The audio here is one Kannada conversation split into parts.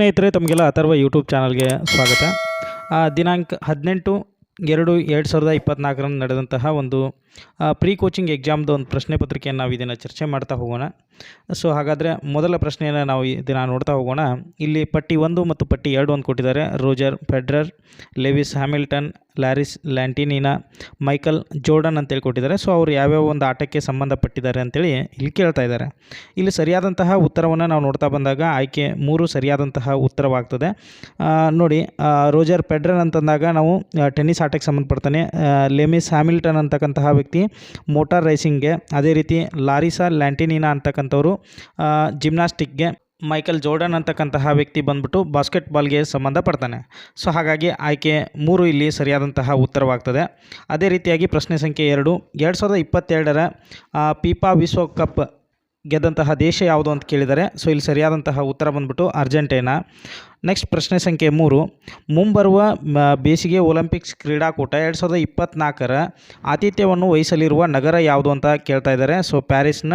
ಸ್ನೇಹಿತರೆ ತಮಗೆಲ್ಲ ಅಥರ್ವ ಯೂಟ್ಯೂಬ್ ಚಾನಲ್ಗೆ ಸ್ವಾಗತ. ದಿನಾಂಕ ಹದಿನೆಂಟು ಎರಡು ಎರಡು ಸಾವಿರದ ಇಪ್ಪತ್ತ್ನಾಲ್ಕರಂದು ನಡೆದಂತಹ ಒಂದು ಪ್ರೀ ಕೋಚಿಂಗ್ ಎಕ್ಸಾಮ್ದು ಒಂದು ಪ್ರಶ್ನೆ ಪತ್ರಿಕೆಯನ್ನು ನಾವು ಇದನ್ನು ಚರ್ಚೆ ಮಾಡ್ತಾ ಹೋಗೋಣ. ಸೊ ಹಾಗಾದರೆ ಮೊದಲ ಪ್ರಶ್ನೆಯನ್ನು ನಾವು ಇದನ್ನು ನೋಡ್ತಾ ಹೋಗೋಣ. ಇಲ್ಲಿ ಪಟ್ಟಿ ಒಂದು ಮತ್ತು ಪಟ್ಟಿ ಎರಡು ಒಂದು ಕೊಟ್ಟಿದ್ದಾರೆ. Roger, Federer, Lewis, Hamilton, ಲ್ಯಾರಿಸ್, ಲ್ಯಾಂಟಿನಿನಾ, Michael, Jordan ಅಂತೇಳಿ ಕೊಟ್ಟಿದ್ದಾರೆ. ಸೊ ಅವರು ಯಾವ್ಯಾವ ಒಂದು ಆಟಕ್ಕೆ ಸಂಬಂಧಪಟ್ಟಿದ್ದಾರೆ ಅಂತೇಳಿ ಇಲ್ಲಿ ಕೇಳ್ತಾ ಇದ್ದಾರೆ. ಇಲ್ಲಿ ಸರಿಯಾದಂತಹ ಉತ್ತರವನ್ನು ನಾವು ನೋಡ್ತಾ ಬಂದಾಗ ಆಯ್ಕೆ ಮೂರು ಸರಿಯಾದಂತಹ ಉತ್ತರವಾಗ್ತದೆ. ನೋಡಿ ರೋಜರ್ ಪೆಡ್ರನ್ ಅಂತಂದಾಗ ನಾವು ಟೆನ್ನಿಸ್ ಆಟಕ್ಕೆ ಸಂಬಂಧಪಡ್ತಾನೆ. ಲೆಮಿಸ್, ಹ್ಯಾಮಿಲ್ಟನ್ ಅಂತಕ್ಕಂತಹ ವ್ಯಕ್ತಿ ಮೋಟಾರ್ ರೈಸಿಂಗ್ಗೆ, ಅದೇ ರೀತಿ ಲಾರಿಸಾ ಲ್ಯಾಂಟಿನಿನಾ ಅಂತಕ್ಕಂಥವರು ಜಿಮ್ನಾಸ್ಟಿಕ್ಗೆ ಮೈಕಲ್ ಜೋರ್ಡನ್ ಅಂತಕ್ಕಂತಹ ವ್ಯಕ್ತಿ ಬಂದ್ಬಿಟ್ಟು ಬಾಸ್ಕೆಟ್ಬಾಲ್ಗೆ ಸಂಬಂಧಪಡ್ತಾನೆ. ಸೊ, ಹಾಗಾಗಿ ಆಯ್ಕೆ ಮೂರು ಇಲ್ಲಿ ಸರಿಯಾದಂತಹ ಉತ್ತರವಾಗ್ತದೆ. ಅದೇ ರೀತಿಯಾಗಿ ಪ್ರಶ್ನೆ ಸಂಖ್ಯೆ ಎರಡು ಎರಡು ಸಾವಿರದ ಇಪ್ಪತ್ತೆರಡರ ಪೀಪಾ ವಿಶ್ವಕಪ್ ಗೆದ್ದಂತಹ ದೇಶ ಯಾವುದು ಅಂತ ಕೇಳಿದರೆ, ಸೊ ಇಲ್ಲಿ ಸರಿಯಾದಂತಹ ಉತ್ತರ ಬಂದ್ಬಿಟ್ಟು ಅರ್ಜೆಂಟೈನಾ. ನೆಕ್ಸ್ಟ್ ಪ್ರಶ್ನೆ ಸಂಖ್ಯೆ ಮೂರು. ಮುಂಬರುವ ಬೇಸಿಗೆ ಒಲಿಂಪಿಕ್ಸ್ ಕ್ರೀಡಾಕೂಟ ಎರಡು ಸಾವಿರದ ಇಪ್ಪತ್ತ್ನಾಲ್ಕರ ಆತಿಥ್ಯವನ್ನು ವಹಿಸಲಿರುವ ನಗರ ಯಾವುದು ಅಂತ ಕೇಳ್ತಾ ಇದ್ದಾರೆ. ಸೊ ಪ್ಯಾರಿಸ್ನ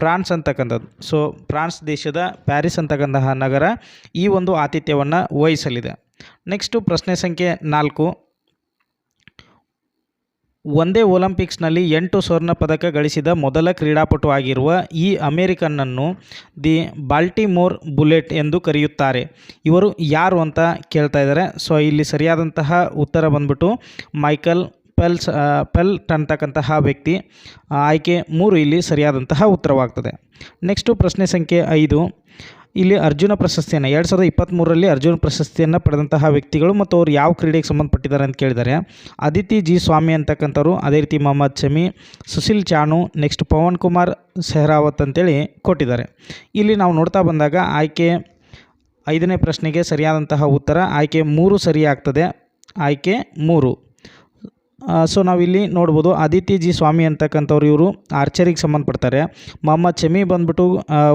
ಫ್ರಾನ್ಸ್ ಅಂತಕ್ಕಂಥದ್ದು. ಸೊ ಫ್ರಾನ್ಸ್ ದೇಶದ ಪ್ಯಾರಿಸ್ ಅಂತಕ್ಕಂತಹ ನಗರ ಈ ಒಂದು ಆತಿಥ್ಯವನ್ನು ವಹಿಸಲಿದೆ. ನೆಕ್ಸ್ಟು ಪ್ರಶ್ನೆ ಸಂಖ್ಯೆ ನಾಲ್ಕು. ಒಂದೇ ಒಲಿಂಪಿಕ್ಸ್ನಲ್ಲಿ ಎಂಟು ಸ್ವರ್ಣ ಪದಕ ಗಳಿಸಿದ ಮೊದಲ ಕ್ರೀಡಾಪಟು ಆಗಿರುವ ಈ ಅಮೇರಿಕನ್ನನ್ನು ದಿ ಬಾಲ್ಟಿಮೋರ್ ಬುಲೆಟ್ ಎಂದು ಕರೆಯುತ್ತಾರೆ. ಇವರು ಯಾರು ಅಂತ ಕೇಳ್ತಾ ಇದ್ದಾರೆ. ಸೊ, ಇಲ್ಲಿ ಸರಿಯಾದಂತಹ ಉತ್ತರ ಬಂದ್ಬಿಟ್ಟು ಮೈಕಲ್ ಪೆಲ್ಸ್ ಪೆಲ್ ಪೆಲ್ಟ್ ಅಂತಕ್ಕಂತಹ ವ್ಯಕ್ತಿ ಆಯ್ಕೆ ಮೂರು ಇಲ್ಲಿ ಸರಿಯಾದಂತಹ ಉತ್ತರವಾಗ್ತದೆ. ನೆಕ್ಸ್ಟು ಪ್ರಶ್ನೆ ಸಂಖ್ಯೆ ಐದು. ಇಲ್ಲಿ ಅರ್ಜುನ ಪ್ರಶಸ್ತಿಯನ್ನು, ಎರಡು ಸಾವಿರದ ಇಪ್ಪತ್ತ್ಮೂರರಲ್ಲಿ ಅರ್ಜುನ ಪ್ರಶಸ್ತಿಯನ್ನು ಪಡೆದಂತಹ ವ್ಯಕ್ತಿಗಳು ಮತ್ತು ಅವರು ಯಾವ ಕ್ರೀಡೆಗೆ ಸಂಬಂಧಪಟ್ಟಿದ್ದಾರೆ ಅಂತ ಕೇಳಿದ್ದಾರೆ ಅದಿತಿ ಜಿ ಸ್ವಾಮಿ ಅಂತಕ್ಕಂಥವ್ರು, ಅದೇ ರೀತಿ ಮೊಹಮ್ಮದ್ ಶಮಿ, ಸುಶೀಲ್ ಚಾನು ನೆಕ್ಸ್ಟ್ ಪವನ್ ಕುಮಾರ್ ಸೆಹ್ರಾವತ್ ಅಂತೇಳಿ ಕೊಟ್ಟಿದ್ದಾರೆ. ಇಲ್ಲಿ ನಾವು ನೋಡ್ತಾ ಬಂದಾಗ ಆಯ್ಕೆ ಐದನೇ ಪ್ರಶ್ನೆಗೆ ಸರಿಯಾದಂತಹ ಉತ್ತರ, ಆಯ್ಕೆ ಮೂರು ಸರಿಯಾಗ್ತದೆ, ಆಯ್ಕೆ ಮೂರು. ಸೊ ನಾವಿಲ್ಲಿ ನೋಡ್ಬೋದು ಅದಿತಿ ಜಿ ಸ್ವಾಮಿ ಅಂತಕ್ಕಂಥವ್ರು ಇವರು ಆರ್ಚರಿಗೆ ಸಂಬಂಧಪಡ್ತಾರೆ. ಮೊಹಮ್ಮದ್ ಶಮಿ ಬಂದ್ಬಿಟ್ಟು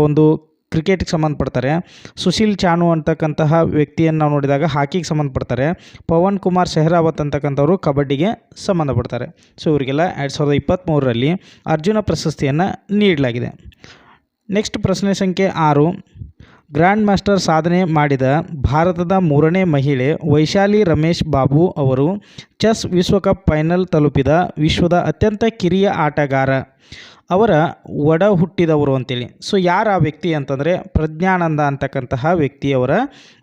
ಒಂದು ಕ್ರಿಕೆಟ್ಗೆ ಸಂಬಂಧಪಡ್ತಾರೆ. ಸುಶೀಲ್ ಚಾನು ಅಂತಕ್ಕಂತಹ ವ್ಯಕ್ತಿಯನ್ನು ನಾವು ನೋಡಿದಾಗ ಹಾಕಿಗೆ ಸಂಬಂಧಪಡ್ತಾರೆ. ಪವನ್ ಕುಮಾರ್ ಸೆಹ್ರಾವತ್ ಅಂತಕ್ಕಂಥವ್ರು ಕಬಡ್ಡಿಗೆ ಸಂಬಂಧಪಡ್ತಾರೆ. ಸೊ, ಇವರಿಗೆಲ್ಲ ಎರಡು ಸಾವಿರದ ಇಪ್ಪತ್ತ್ಮೂರರಲ್ಲಿ ಅರ್ಜುನ ಪ್ರಶಸ್ತಿಯನ್ನು ನೀಡಲಾಗಿದೆ. ನೆಕ್ಸ್ಟ್ ಪ್ರಶ್ನೆ ಸಂಖ್ಯೆ ಆರು. ಗ್ರ್ಯಾಂಡ್ ಮಾಸ್ಟರ್ ಸಾಧನೆ ಮಾಡಿದ ಭಾರತದ ಮೂರನೇ ಮಹಿಳೆ ವೈಶಾಲಿ ರಮೇಶ್ ಬಾಬು ಅವರು ಚೆಸ್ ವಿಶ್ವಕಪ್ ಫೈನಲ್ ತಲುಪಿದ ವಿಶ್ವದ ಅತ್ಯಂತ ಕಿರಿಯ ಆಟಗಾರ. ಅವರ ಒಡ ಹುಟ್ಟಿದವರು ಅಂತೇಳಿ. ಸೊ ಯಾರು ಆ ವ್ಯಕ್ತಿ ಅಂತಂದರೆ ಪ್ರಜ್ಞಾನಂದ ಅಂತಕ್ಕಂತಹ ವ್ಯಕ್ತಿಯವರ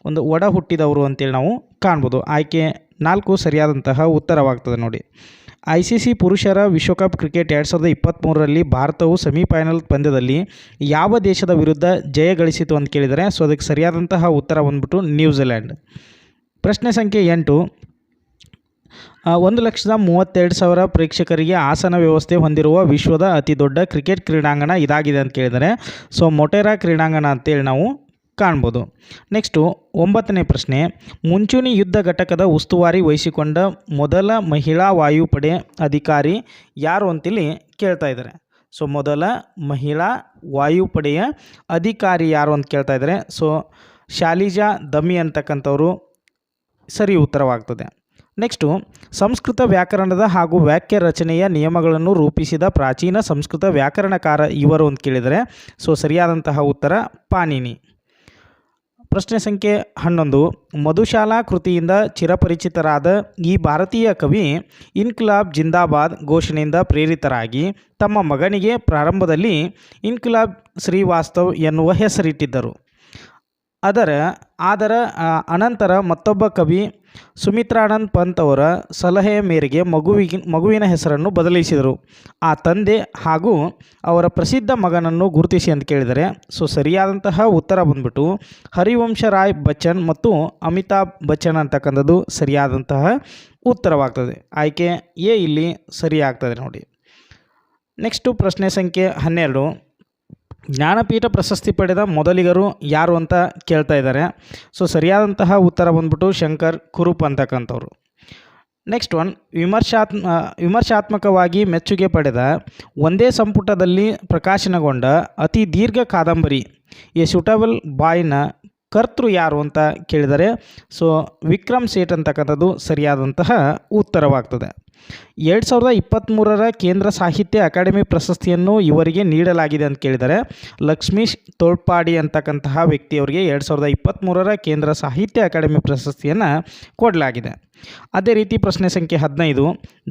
ಒಂದು ಒಡ ಹುಟ್ಟಿದವರು ಅಂತೇಳಿ ನಾವು ಕಾಣ್ಬೋದು. ಆಯ್ಕೆ ನಾಲ್ಕು ಸರಿಯಾದಂತಹ ಉತ್ತರವಾಗ್ತದೆ ನೋಡಿ. ಐ ಸಿ ಸಿ ಪುರುಷರ ವಿಶ್ವಕಪ್ ಕ್ರಿಕೆಟ್ ಎರಡು ಸಾವಿರದ ಇಪ್ಪತ್ತ್ಮೂರರಲ್ಲಿ ಭಾರತವು ಸೆಮಿಫೈನಲ್ ಪಂದ್ಯದಲ್ಲಿ ಯಾವ ದೇಶದ ವಿರುದ್ಧ ಜಯ ಗಳಿಸಿತು ಅಂತ ಕೇಳಿದರೆ, ಸೊ, ಅದಕ್ಕೆ ಸರಿಯಾದಂತಹ ಉತ್ತರ ಬಂದ್ಬಿಟ್ಟು ನ್ಯೂಜಿಲ್ಯಾಂಡ್. ಪ್ರಶ್ನೆ ಸಂಖ್ಯೆ ಎಂಟು ಒಂದು ಲಕ್ಷದ ಮೂವತ್ತೆರಡು ಸಾವಿರ ಪ್ರೇಕ್ಷಕರಿಗೆ ಆಸನ ವ್ಯವಸ್ಥೆ ಹೊಂದಿರುವ ವಿಶ್ವದ ಅತಿ ದೊಡ್ಡ ಕ್ರಿಕೆಟ್ ಕ್ರೀಡಾಂಗಣ ಇದಾಗಿದೆ ಅಂತ ಕೇಳಿದರೆ ಸೊ, ಮೊಟೆರಾ ಕ್ರೀಡಾಂಗಣ ಅಂತೇಳಿ ನಾವು ಕಾಣ್ಬೋದು. ನೆಕ್ಸ್ಟು, ಒಂಬತ್ತನೇ ಪ್ರಶ್ನೆ. ಮುಂಚೂಣಿ ಯುದ್ಧ ಘಟಕದ ಉಸ್ತುವಾರಿ ವಹಿಸಿಕೊಂಡ ಮೊದಲ ಮಹಿಳಾ ವಾಯುಪಡೆ ಅಧಿಕಾರಿ ಯಾರು ಅಂತೇಳಿ ಕೇಳ್ತಾ ಇದ್ದಾರೆ. ಸೊ, ಮೊದಲ ಮಹಿಳಾ ವಾಯುಪಡೆಯ ಅಧಿಕಾರಿ ಯಾರು ಅಂತ ಕೇಳ್ತಾ ಇದ್ದಾರೆ. ಸೊ, ಶಾಲಿಜಾ ದಮಿ ಅಂತಕ್ಕಂಥವರು ಸರಿ ಉತ್ತರವಾಗ್ತದೆ. ನೆಕ್ಸ್ಟು ಸಂಸ್ಕೃತ ವ್ಯಾಕರಣದ ಹಾಗೂ ವಾಕ್ಯ ರಚನೆಯ ನಿಯಮಗಳನ್ನು ರೂಪಿಸಿದ ಪ್ರಾಚೀನ ಸಂಸ್ಕೃತ ವ್ಯಾಕರಣಕಾರ ಇವರು ಅಂತ ಕೇಳಿದರೆ ಸೊ ಸರಿಯಾದಂತಹ ಉತ್ತರ ಪಾನಿನಿ ಪ್ರಶ್ನೆ ಸಂಖ್ಯೆ ಹನ್ನೊಂದು, ಮಧುಶಾಲಾ ಕೃತಿಯಿಂದ ಚಿರಪರಿಚಿತರಾದ ಈ ಭಾರತೀಯ ಕವಿ ಇನ್ಕ್ಲಾಬ್ ಜಿಂದಾಬಾದ್ ಘೋಷಣೆಯಿಂದ ಪ್ರೇರಿತರಾಗಿ ತಮ್ಮ ಮಗನಿಗೆ ಪ್ರಾರಂಭದಲ್ಲಿ ಇನ್ಕ್ಲಾಬ್ ಶ್ರೀವಾಸ್ತವ್ ಎನ್ನುವ ಹೆಸರಿಟ್ಟಿದ್ದರು. ಅದರ ಆದರ ಅನಂತರ ಮತ್ತೊಬ್ಬ ಕವಿ ಸುಮಿತ್ರಾನಂದ್ ಪಂತ್ ಅವರ ಸಲಹೆಯ ಮೇರೆಗೆ ಮಗುವಿಗೆ, ಮಗುವಿನ ಹೆಸರನ್ನು ಬದಲಿಸಿದರು. ಆ ತಂದೆ ಹಾಗೂ ಅವರ ಪ್ರಸಿದ್ಧ ಮಗನನ್ನು ಗುರುತಿಸಿ ಅಂತ ಕೇಳಿದರೆ, ಸೊ ಸರಿಯಾದಂತಹ ಉತ್ತರ ಬಂದ್ಬಿಟ್ಟು ಹರಿವಂಶ ರಾಯ್ ಬಚ್ಚನ್ ಮತ್ತು ಅಮಿತಾಬ್ ಬಚ್ಚನ್ ಅಂತಕ್ಕಂಥದ್ದು ಸರಿಯಾದಂತಹ ಉತ್ತರವಾಗ್ತದೆ. ಆಯ್ಕೆ ಎ ಇಲ್ಲಿ ಸರಿಯಾಗ್ತದೆ ನೋಡಿ. ನೆಕ್ಸ್ಟು ಪ್ರಶ್ನೆ ಸಂಖ್ಯೆ ಹನ್ನೆರಡು. ಜ್ಞಾನಪೀಠ ಪ್ರಶಸ್ತಿ ಪಡೆದ ಮೊದಲಿಗರು ಯಾರು ಅಂತ ಕೇಳ್ತಾ ಇದ್ದಾರೆ. ಸೊ ಸರಿಯಾದಂತಹ ಉತ್ತರ ಬಂದ್ಬಿಟ್ಟು ಶಂಕರ್ ಕುರುಪ್ ಅಂತಕ್ಕಂಥವ್ರು. ನೆಕ್ಸ್ಟ್ ಒನ್ ವಿಮರ್ಶಾತ್ಮ ವಿಮರ್ಶಾತ್ಮಕವಾಗಿ ಮೆಚ್ಚುಗೆ ಪಡೆದ ಒಂದೇ ಸಂಪುಟದಲ್ಲಿ ಪ್ರಕಾಶನಗೊಂಡ ಅತಿ ದೀರ್ಘ ಕಾದಂಬರಿ, ಎ ಸುಟಬಲ್ ಬಾಯ್ನ ಕರ್ತೃ ಯಾರು ಅಂತ ಕೇಳಿದರೆ, ಸೊ, ವಿಕ್ರಮ್ ಸೇಠ್ ಅಂತಕ್ಕಂಥದ್ದು ಸರಿಯಾದಂತಹ ಉತ್ತರವಾಗ್ತದೆ. ಎರಡು ಸಾವಿರದ ಇಪ್ಪತ್ತ್ಮೂರರ ಕೇಂದ್ರ ಸಾಹಿತ್ಯ ಅಕಾಡೆಮಿ ಪ್ರಶಸ್ತಿಯನ್ನು ಇವರಿಗೆ ನೀಡಲಾಗಿದೆ ಅಂತ ಕೇಳಿದರೆ ಲಕ್ಷ್ಮೀಶ್ ತೋಳ್ಪಾಡಿ ಅಂತಕ್ಕಂತಹ ವ್ಯಕ್ತಿಯವರಿಗೆ ಎರಡು ಸಾವಿರದ ಇಪ್ಪತ್ತ್ಮೂರರ ಕೇಂದ್ರ ಸಾಹಿತ್ಯ ಅಕಾಡೆಮಿ ಪ್ರಶಸ್ತಿಯನ್ನು ಕೊಡಲಾಗಿದೆ. ಅದೇ ರೀತಿ ಪ್ರಶ್ನೆ ಸಂಖ್ಯೆ ಹದಿನೈದು.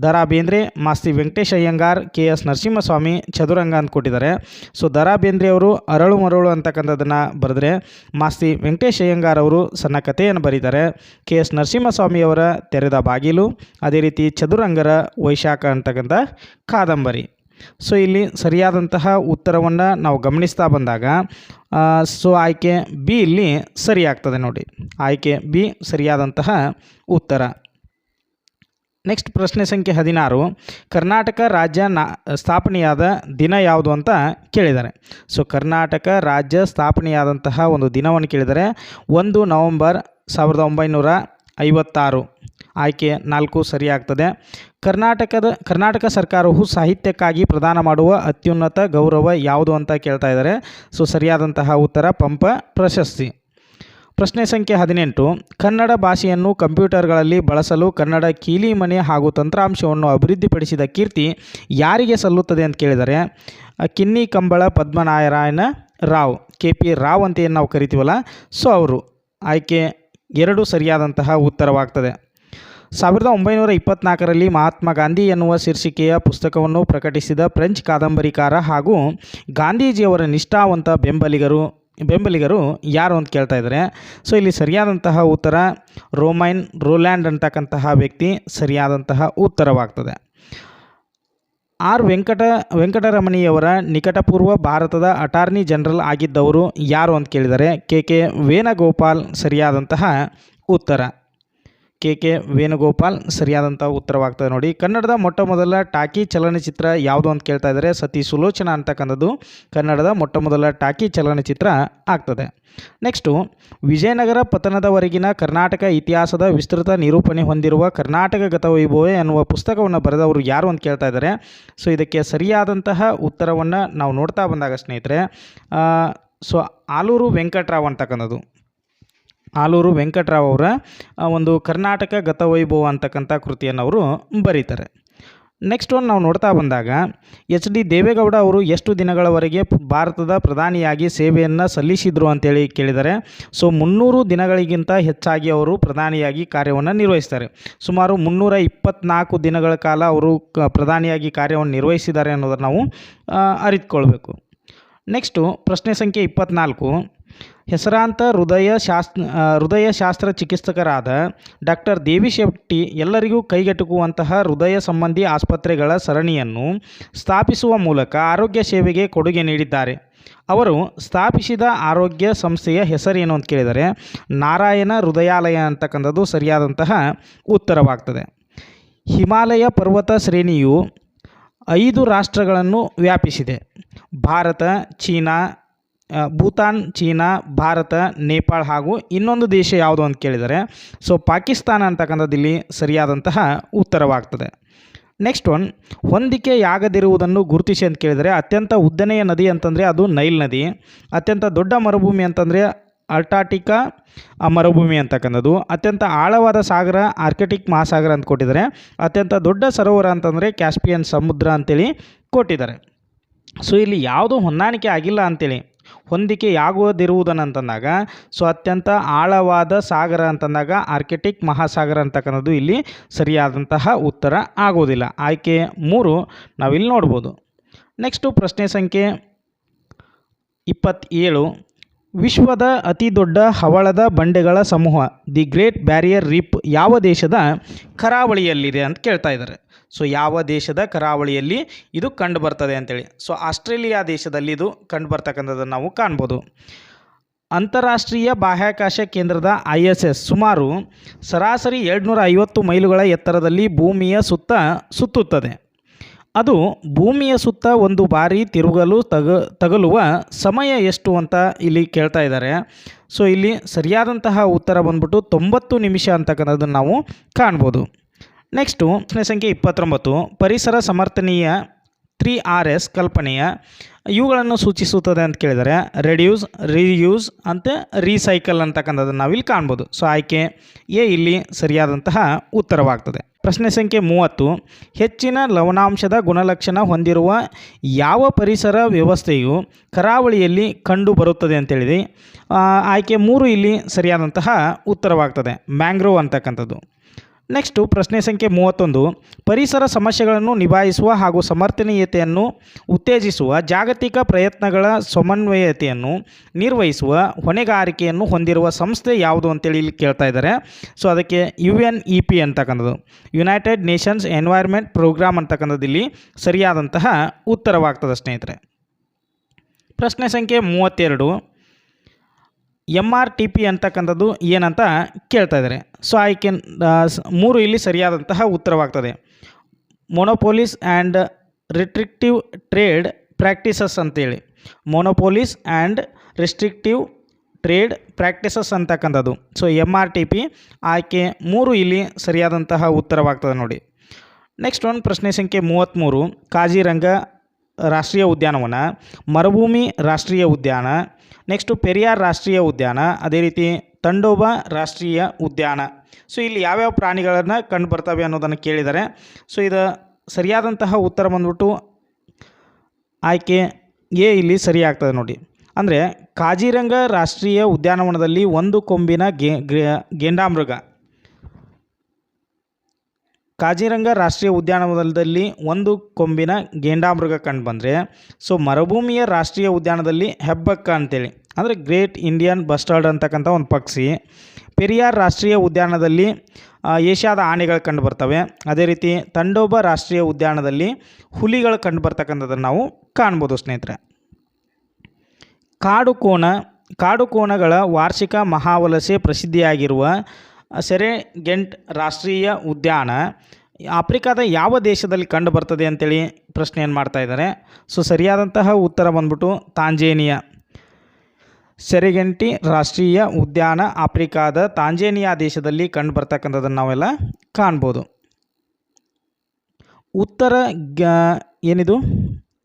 ದರಾ ಬೇಂದ್ರೆ ಮಾಸ್ತಿ ವೆಂಕಟೇಶ್ ಅಯ್ಯಂಗಾರ್ ಕೆ ಎಸ್ ನರಸಿಂಹಸ್ವಾಮಿ ಚದುರಂಗ ಅಂತ ಕೊಟ್ಟಿದ್ದಾರೆ ಸೊ ದರಾ ಬೇಂದ್ರೆ ಅವರು ಅರಳು ಮರಳು ಅಂತಕ್ಕಂಥದ್ದನ್ನು ಬರೆದ್ರೆ ಮಾಸ್ತಿ ವೆಂಕಟೇಶ್ ಅಯ್ಯಂಗಾರ್ ಅವರು ಸಣ್ಣ ಕಥೆಯನ್ನು ಬರೀತಾರೆ. ಕೆ ಎಸ್ ನರಸಿಂಹಸ್ವಾಮಿಯವರ ತೆರೆದ ಬಾಗಿಲು, ಅದೇ ರೀತಿ ಚದುರಂಗರ ವೈಶಾಖ ಅಂತಕ್ಕಂಥ ಕಾದಂಬರಿ. ಸೊ ಇಲ್ಲಿ ಸರಿಯಾದಂತಹ ಉತ್ತರವನ್ನು ನಾವು ಗಮನಿಸ್ತಾ ಬಂದಾಗ ಸೊ ಆಯ್ಕೆ ಬಿ ಇಲ್ಲಿ ಸರಿಯಾಗ್ತದೆ ನೋಡಿ. ಆಯ್ಕೆ ಬಿ ಸರಿಯಾದಂತಹ ಉತ್ತರ. ನೆಕ್ಸ್ಟ್ ಪ್ರಶ್ನೆ ಸಂಖ್ಯೆ ಹದಿನಾರು. ಕರ್ನಾಟಕ ರಾಜ್ಯ ನಾ, ಸ್ಥಾಪನೆಯಾದ ದಿನ ಯಾವುದು ಅಂತ ಕೇಳಿದ್ದಾರೆ. ಸೊ ಕರ್ನಾಟಕ ರಾಜ್ಯ ಸ್ಥಾಪನೆಯಾದಂತಹ ಒಂದು ದಿನವನ್ನು ಕೇಳಿದರೆ, ಒಂದು ನವಂಬರ್ ಸಾವಿರದ ಒಂಬೈನೂರ ಐವತ್ತಾರು. ಆಯ್ಕೆ ನಾಲ್ಕು ಸರಿಯಾಗ್ತದೆ. ಕರ್ನಾಟಕದ, ಕರ್ನಾಟಕ ಸರ್ಕಾರವು ಸಾಹಿತ್ಯಕ್ಕಾಗಿ ಪ್ರದಾನ ಮಾಡುವ ಅತ್ಯುನ್ನತ ಗೌರವ ಯಾವುದು ಅಂತ ಕೇಳ್ತಾ ಇದ್ದಾರೆ. ಸೊ, ಸರಿಯಾದಂತಹ ಉತ್ತರ ಪಂಪ ಪ್ರಶಸ್ತಿ. ಪ್ರಶ್ನೆ ಸಂಖ್ಯೆ ಹದಿನೆಂಟು. ಕನ್ನಡ ಭಾಷೆಯನ್ನು ಕಂಪ್ಯೂಟರ್ಗಳಲ್ಲಿ ಬಳಸಲು ಕನ್ನಡ ಕೀಲಿಮನೆ ಹಾಗೂ ತಂತ್ರಾಂಶವನ್ನು ಅಭಿವೃದ್ಧಿಪಡಿಸಿದ ಕೀರ್ತಿ ಯಾರಿಗೆ ಸಲ್ಲುತ್ತದೆ ಅಂತ ಕೇಳಿದರೆ ಕಿನ್ನಿ ಕಂಬಳ ಪದ್ಮನಾರಾಯಣ ರಾವ್ ಕೆ ಪಿ ರಾವ್ ಅಂತ ಏನು ನಾವು ಕರಿತೀವಲ್ಲ. ಸೊ, ಅವರು ಆಯ್ಕೆ ಎರಡು ಸರಿಯಾದಂತಹ ಉತ್ತರವಾಗ್ತದೆ. ಸಾವಿರದ ಒಂಬೈನೂರ ಇಪ್ಪತ್ನಾಲ್ಕರಲ್ಲಿ ಮಹಾತ್ಮ ಗಾಂಧಿ ಎನ್ನುವ ಶೀರ್ಷಿಕೆಯ ಪುಸ್ತಕವನ್ನು ಪ್ರಕಟಿಸಿದ ಫ್ರೆಂಚ್ ಕಾದಂಬರಿಕಾರ ಹಾಗೂ ಗಾಂಧೀಜಿಯವರ ನಿಷ್ಠಾವಂತ ಬೆಂಬಲಿಗರು ಬೆಂಬಲಿಗರು ಯಾರು ಅಂತ ಕೇಳ್ತಾ ಇದ್ದಾರೆ. ಸೊ, ಇಲ್ಲಿ ಸರಿಯಾದಂತಹ ಉತ್ತರ ರೋಮೈನ್ ರೋಲ್ಯಾಂಡ್ ಅಂತಕ್ಕಂತಹ ವ್ಯಕ್ತಿ ಸರಿಯಾದಂತಹ ಉತ್ತರವಾಗ್ತದೆ. ಆರ್ ವೆಂಕಟ, ವೆಂಕಟರಮಣಿಯವರ ನಿಕಟಪೂರ್ವ ಭಾರತದ ಅಟಾರ್ನಿ ಜನರಲ್ ಆಗಿದ್ದವರು ಯಾರು ಅಂತ ಕೇಳಿದರೆ ಕೆ ಕೆ ವೇಣುಗೋಪಾಲ್ ಸರಿಯಾದಂತಹ ಉತ್ತರ. ಕೆ ಕೆ ವೇಣುಗೋಪಾಲ್ ಸರಿಯಾದಂಥ ಉತ್ತರವಾಗ್ತದೆ ನೋಡಿ. ಕನ್ನಡದ ಮೊಟ್ಟ ಮೊದಲ ಟಾಕಿ ಚಲನಚಿತ್ರ ಯಾವುದು ಅಂತ ಕೇಳ್ತಾ ಇದ್ದಾರೆ ಸತಿ ಸುಲೋಚನಾ ಅಂತಕ್ಕಂಥದ್ದು ಕನ್ನಡದ ಮೊಟ್ಟ ಮೊದಲ ಟಾಕಿ ಚಲನಚಿತ್ರ ಆಗ್ತದೆ. ನೆಕ್ಸ್ಟು, ವಿಜಯನಗರ ಪತನದವರೆಗಿನ ಕರ್ನಾಟಕ ಇತಿಹಾಸದ ವಿಸ್ತೃತ ನಿರೂಪಣೆ ಹೊಂದಿರುವ ಕರ್ನಾಟಕ ಗತವೈಭವ ಎನ್ನುವ ಪುಸ್ತಕವನ್ನು ಬರೆದವರು ಯಾರು ಅಂತ ಕೇಳ್ತಾ ಇದ್ದಾರೆ. ಸೊ, ಇದಕ್ಕೆ ಸರಿಯಾದಂತಹ ಉತ್ತರವನ್ನು ನಾವು ನೋಡ್ತಾ ಬಂದಾಗ ಸ್ನೇಹಿತರೆ ಸೊ, ಆಲೂರು ವೆಂಕಟರಾವ್ ಅಂತಕ್ಕಂಥದ್ದು ಆಲೂರು ವೆಂಕಟರಾವ್ ಅವರ ಒಂದು ಕರ್ನಾಟಕ ಗತವೈಭವ ಅಂತಕ್ಕಂಥ ಕೃತಿಯನ್ನು ಅವರು ಬರೀತಾರೆ. ನೆಕ್ಸ್ಟ್ ಒಂದು ನಾವು ನೋಡ್ತಾ ಬಂದಾಗ, ಎಚ್ ಡಿ ದೇವೇಗೌಡ ಅವರು ಎಷ್ಟು ದಿನಗಳವರೆಗೆ ಭಾರತದ ಪ್ರಧಾನಿಯಾಗಿ ಸೇವೆಯನ್ನು ಸಲ್ಲಿಸಿದರು ಅಂತೇಳಿ ಕೇಳಿದರೆ, ಸೊ ಮುನ್ನೂರು ದಿನಗಳಿಗಿಂತ ಹೆಚ್ಚಾಗಿ ಅವರು ಪ್ರಧಾನಿಯಾಗಿ ಕಾರ್ಯವನ್ನು ನಿರ್ವಹಿಸ್ತಾರೆ. ಸುಮಾರು ಮುನ್ನೂರ ಇಪ್ಪತ್ನಾಲ್ಕು ದಿನಗಳ ಕಾಲ ಅವರು ಪ್ರಧಾನಿಯಾಗಿ ಕಾರ್ಯವನ್ನು ನಿರ್ವಹಿಸಿದ್ದಾರೆ ಅನ್ನೋದನ್ನು ನಾವು ಅರಿತುಕೊಳ್ಬೇಕು. ನೆಕ್ಸ್ಟು ಪ್ರಶ್ನೆ ಸಂಖ್ಯೆ ಇಪ್ಪತ್ನಾಲ್ಕು. ಹೆಸರಾಂತ ಹೃದಯ ಶಾಸ್ತ್ರ ಹೃದಯ ಶಾಸ್ತ್ರ ಚಿಕಿತ್ಸಕರಾದ ಡಾಕ್ಟರ್ ದೇವಿ ಶೆಟ್ಟಿ ಎಲ್ಲರಿಗೂ ಕೈಗೆಟುಕುವಂತಹ ಹೃದಯ ಸಂಬಂಧಿ ಆಸ್ಪತ್ರೆಗಳ ಸರಣಿಯನ್ನು ಸ್ಥಾಪಿಸುವ ಮೂಲಕ ಆರೋಗ್ಯ ಸೇವೆಗೆ ಕೊಡುಗೆ ನೀಡಿದ್ದಾರೆ. ಅವರು ಸ್ಥಾಪಿಸಿದ ಆರೋಗ್ಯ ಸಂಸ್ಥೆಯ ಹೆಸರೇನು ಅಂತ ಕೇಳಿದರೆ ನಾರಾಯಣ ಹೃದಯಾಲಯ ಅಂತಕ್ಕಂಥದ್ದು ಸರಿಯಾದಂತಹ ಉತ್ತರವಾಗ್ತದೆ. ಹಿಮಾಲಯ ಪರ್ವತ ಶ್ರೇಣಿಯು ಐದು ರಾಷ್ಟ್ರಗಳನ್ನು ವ್ಯಾಪಿಸಿದೆ. ಭಾರತ, ಚೀನಾ ಭೂತಾನ್, ಚೀನಾ, ಭಾರತ, ನೇಪಾಳ ಹಾಗೂ ಇನ್ನೊಂದು ದೇಶ ಯಾವುದು ಅಂತ ಕೇಳಿದರೆ, ಸೊ ಪಾಕಿಸ್ತಾನ ಅಂತಕ್ಕಂಥದ್ದು ಇಲ್ಲಿ ಸರಿಯಾದಂತಹ ಉತ್ತರವಾಗ್ತದೆ. ನೆಕ್ಸ್ಟ್ ಒನ್, ಹೊಂದಿಕೆಯಾಗದಿರುವುದನ್ನು ಗುರುತಿಸಿ ಅಂತ ಕೇಳಿದರೆ, ಅತ್ಯಂತ ಉದ್ದನೆಯ ನದಿ ಅಂತಂದರೆ ಅದು ನೈಲ್ ನದಿ, ಅತ್ಯಂತ ದೊಡ್ಡ ಮರುಭೂಮಿ ಅಂತಂದರೆ ಅಲ್ಟಾಟಿಕಾ ಮರುಭೂಮಿ ಅಂತಕ್ಕಂಥದ್ದು. ಅತ್ಯಂತ ಆಳವಾದ ಸಾಗರ, ಆರ್ಕಿಟಿಕ್ ಮಹಾಸಾಗರ ಅಂತ ಕೊಟ್ಟಿದ್ದಾರೆ. ಅತ್ಯಂತ ದೊಡ್ಡ ಸರೋವರ ಅಂತಂದರೆ ಕ್ಯಾಸ್ಪಿಯನ್ ಸಮುದ್ರ ಅಂತೇಳಿ ಕೊಟ್ಟಿದ್ದಾರೆ. ಸೊ, ಇಲ್ಲಿ ಯಾವುದೂ ಹೊಂದಾಣಿಕೆ ಆಗಿಲ್ಲ ಅಂತೇಳಿ. ಹೊಂದಿಕೆಯಾಗುವುದಿರುವುದನ್ನಂತಂದಾಗ ಸೊ, ಅತ್ಯಂತ ಆಳವಾದ ಸಾಗರ ಅಂತಂದಾಗ ಆರ್ಕಿಟಿಕ್ ಮಹಾಸಾಗರ ಅಂತಕ್ಕಂಥದ್ದು ಇಲ್ಲಿ ಸರಿಯಾದಂತಹ ಉತ್ತರ ಆಗೋದಿಲ್ಲ. ಆಯ್ಕೆ ಮೂರು, ನಾವಿಲ್ಲಿ ನೋಡ್ಬೋದು. ನೆಕ್ಸ್ಟು ಪ್ರಶ್ನೆ ಸಂಖ್ಯೆ ಇಪ್ಪತ್ತೇಳು. ವಿಶ್ವದ ಅತಿ ದೊಡ್ಡ ಹವಳದ ಬಂಡೆಗಳ ಸಮೂಹ, ದಿ ಗ್ರೇಟ್ ಬ್ಯಾರಿಯರ್ ರೀಪ್ ಯಾವ ದೇಶದ ಕರಾವಳಿಯಲ್ಲಿದೆ ಅಂತ ಕೇಳ್ತಾ ಇದ್ದಾರೆ. ಸೊ, ಯಾವ ದೇಶದ ಕರಾವಳಿಯಲ್ಲಿ ಇದು ಕಂಡು ಬರ್ತದೆ ಅಂತೇಳಿ. ಸೊ, ಆಸ್ಟ್ರೇಲಿಯಾ ದೇಶದಲ್ಲಿ ಇದು ಕಂಡು ಬರ್ತಕ್ಕಂಥದ್ದನ್ನು ನಾವು ಕಾಣ್ಬೋದು. ಅಂತಾರಾಷ್ಟ್ರೀಯ ಬಾಹ್ಯಾಕಾಶ ಕೇಂದ್ರದ ಐ ಎಸ್ ಎಸ್ ಸುಮಾರು ಸರಾಸರಿ ಎರಡುನೂರ ಐವತ್ತು ಮೈಲುಗಳ ಎತ್ತರದಲ್ಲಿ ಭೂಮಿಯ ಸುತ್ತ ಸುತ್ತುತ್ತದೆ. ಅದು ಭೂಮಿಯ ಸುತ್ತ ಒಂದು ಬಾರಿ ತಿರುಗಲು ತಗ, ತಗಲುವ ಸಮಯ ಎಷ್ಟು ಅಂತ ಇಲ್ಲಿ ಕೇಳ್ತಾ ಇದ್ದಾರೆ. ಸೊ, ಇಲ್ಲಿ ಸರಿಯಾದಂತಹ ಉತ್ತರ ಬಂದ್ಬಿಟ್ಟು ತೊಂಬತ್ತು ನಿಮಿಷ ಅಂತಕ್ಕಂಥದ್ದನ್ನು ನಾವು ಕಾಣ್ಬೋದು. ನೆಕ್ಸ್ಟು ಪ್ರಶ್ನೆ ಸಂಖ್ಯೆ ಇಪ್ಪತ್ತೊಂಬತ್ತು. ಪರಿಸರ ಸಮರ್ಥನೀಯ ತ್ರೀ ಆರ್ ಎಸ್ ಕಲ್ಪನೆಯ ಇವುಗಳನ್ನು ಸೂಚಿಸುತ್ತದೆ ಅಂತ ಕೇಳಿದರೆ ರೆಡ್ಯೂಸ್, ರೀಯೂಸ್ ಅಂತ ರೀಸೈಕಲ್ ಅಂತಕ್ಕಂಥದ್ದನ್ನು ನಾವಿಲ್ಲಿ ಕಾಣ್ಬೋದು. ಸೊ, ಆಯ್ಕೆ ಎ ಇಲ್ಲಿ ಸರಿಯಾದಂತಹ ಉತ್ತರವಾಗ್ತದೆ. ಪ್ರಶ್ನೆ ಸಂಖ್ಯೆ ಮೂವತ್ತು, ಹೆಚ್ಚಿನ ಲವಣಾಂಶದ ಗುಣಲಕ್ಷಣ ಹೊಂದಿರುವ ಯಾವ ಪರಿಸರ ವ್ಯವಸ್ಥೆಯು ಕರಾವಳಿಯಲ್ಲಿ ಕಂಡು ಬರುತ್ತದೆ ಅಂತೇಳಿದೆ. ಆಯ್ಕೆ ಮೂರು ಇಲ್ಲಿ ಸರಿಯಾದಂತಹ ಉತ್ತರವಾಗ್ತದೆ. ಮ್ಯಾಂಗ್ರೋವ್ ಅಂತಕ್ಕಂಥದ್ದು. ನೆಕ್ಸ್ಟು ಪ್ರಶ್ನೆ ಸಂಖ್ಯೆ ಮೂವತ್ತೊಂದು. ಪರಿಸರ ಸಮಸ್ಯೆಗಳನ್ನು ನಿಭಾಯಿಸುವ ಹಾಗೂ ಸಮರ್ಥನೀಯತೆಯನ್ನು ಉತ್ತೇಜಿಸುವ ಜಾಗತಿಕ ಪ್ರಯತ್ನಗಳ ಸಮನ್ವಯತೆಯನ್ನು ನಿರ್ವಹಿಸುವ ಹೊಣೆಗಾರಿಕೆಯನ್ನು ಹೊಂದಿರುವ ಸಂಸ್ಥೆ ಯಾವುದು ಅಂತೇಳಿ ಇಲ್ಲಿ ಕೇಳ್ತಾ ಇದ್ದಾರೆ. ಸೊ ಅದಕ್ಕೆ ಯು ಎನ್ ಇ ಪಿ ಅಂತಕ್ಕಂಥದ್ದು. ಯುನೈಟೆಡ್ ನೇಷನ್ಸ್ ಎನ್ವೈರ್ಮೆಂಟ್ ಪ್ರೋಗ್ರಾಮ್ ಅಂತಕ್ಕಂಥದ್ದು ಇಲ್ಲಿ ಸರಿಯಾದಂತಹ ಉತ್ತರವಾಗ್ತದೆ ಸ್ನೇಹಿತರೆ. ಪ್ರಶ್ನೆ ಸಂಖ್ಯೆ ಮೂವತ್ತೆರಡು. ಎಂ ಆರ್ ಟಿ ಪಿ ಅಂತಕ್ಕಂಥದ್ದು ಏನಂತ ಕೇಳ್ತಾ ಇದ್ದಾರೆ. ಸೊ ಆಯ್ಕೆ ಮೂರು ಇಲ್ಲಿ ಸರಿಯಾದಂತಹ ಉತ್ತರವಾಗ್ತದೆ. Monopolies and restrictive trade practices ಅಂತೇಳಿ. Monopolies and restrictive trade practices ಅಂತಕ್ಕಂಥದ್ದು. So M R T P ಆಯ್ಕೆ ಮೂರು ಇಲ್ಲಿ ಸರಿಯಾದಂತಹ ಉತ್ತರವಾಗ್ತದೆ ನೋಡಿ. ನೆಕ್ಸ್ಟ್ ಒಂದು ಪ್ರಶ್ನೆ ಸಂಖ್ಯೆ ಮೂವತ್ತ್ಮೂರು ಕಾಜಿರಂಗ ರಾಷ್ಟ್ರೀಯ ಉದ್ಯಾನವನ, ಮರುಭೂಮಿ ರಾಷ್ಟ್ರೀಯ ಉದ್ಯಾನ ನೆಕ್ಸ್ಟು ಪೆರಿಯಾರ್ ರಾಷ್ಟ್ರೀಯ ಉದ್ಯಾನ ಅದೇ ರೀತಿ ತಂಡೋಬ ರಾಷ್ಟ್ರೀಯ ಉದ್ಯಾನ ಸೊ ಇಲ್ಲಿ ಯಾವ್ಯಾವ ಪ್ರಾಣಿಗಳನ್ನು ಕಂಡು ಬರ್ತವೆ ಅನ್ನೋದನ್ನು ಕೇಳಿದ್ದಾರೆ. ಸೊ ಇದು ಸರಿಯಾದಂತಹ ಉತ್ತರ ಬಂದ್ಬಿಟ್ಟು ಆಯ್ಕೆ ಎ ಇಲ್ಲಿ ಸರಿಯಾಗ್ತದೆ ನೋಡಿ. ಅಂದರೆ ಕಾಜಿರಂಗ ರಾಷ್ಟ್ರೀಯ ಉದ್ಯಾನವನದಲ್ಲಿ ಒಂದು ಕೊಂಬಿನ ಗೆ- ಗೆಂಡಾಮೃಗ. ಕಾಜಿರಂಗ ರಾಷ್ಟ್ರೀಯ ಉದ್ಯಾನವನದಲ್ಲಿ ಒಂದು ಕೊಂಬಿನ ಗೇಂಡಾಮೃಗ ಕಂಡು ಬಂದರೆ, ಸೊ ಮರುಭೂಮಿಯ ರಾಷ್ಟ್ರೀಯ ಉದ್ಯಾನದಲ್ಲಿ ಹೆಬ್ಬಕ್ಕ ಅಂತೇಳಿ, ಅಂದರೆ ಗ್ರೇಟ್ ಇಂಡಿಯನ್ ಬಸ್ಟರ್ಡ್ ಅಂತಕ್ಕಂಥ ಒಂದು ಪಕ್ಷಿ, ಪೆರಿಯಾರ್ ರಾಷ್ಟ್ರೀಯ ಉದ್ಯಾನದಲ್ಲಿ ಏಷ್ಯಾದ ಆನೆಗಳು ಕಂಡು ಬರ್ತವೆ. ಅದೇ ರೀತಿ ತಂಡೋಬ ರಾಷ್ಟ್ರೀಯ ಉದ್ಯಾನದಲ್ಲಿ ಹುಲಿಗಳು ಕಂಡು ಬರ್ತಕ್ಕಂಥದ್ದನ್ನು ನಾವು ಕಾಣ್ಬೋದು ಸ್ನೇಹಿತರೆ. ಕಾಡು ಕೋಣ ವಾರ್ಷಿಕ ಮಹಾವಲಸೆ ಪ್ರಸಿದ್ಧಿಯಾಗಿರುವ ಸೆರೆಗೆಂಟ್ ರಾಷ್ಟ್ರೀಯ ಉದ್ಯಾನ, ಆಫ್ರಿಕಾದ ಯಾವ ದೇಶದಲ್ಲಿ ಕಂಡು ಬರ್ತದೆ ಅಂತೇಳಿ ಪ್ರಶ್ನೆಯನ್ನು ಮಾಡ್ತಾ ಇದ್ದಾರೆ? ಸೊ, ಸರಿಯಾದಂತಹ ಉತ್ತರ ಬಂದ್ಬಿಟ್ಟು ತಾಂಜೇನಿಯಾ. ಸೆರೆಗೆಂಟಿ ರಾಷ್ಟ್ರೀಯ ಉದ್ಯಾನ ಆಫ್ರಿಕಾದ ತಾಂಜೇನಿಯಾ ದೇಶದಲ್ಲಿ ಕಂಡು ಬರ್ತಕ್ಕಂಥದ್ದನ್ನು ನಾವೆಲ್ಲ ಕಾಣ್ಬೋದು. ಉತ್ತರ ಏನಿದು?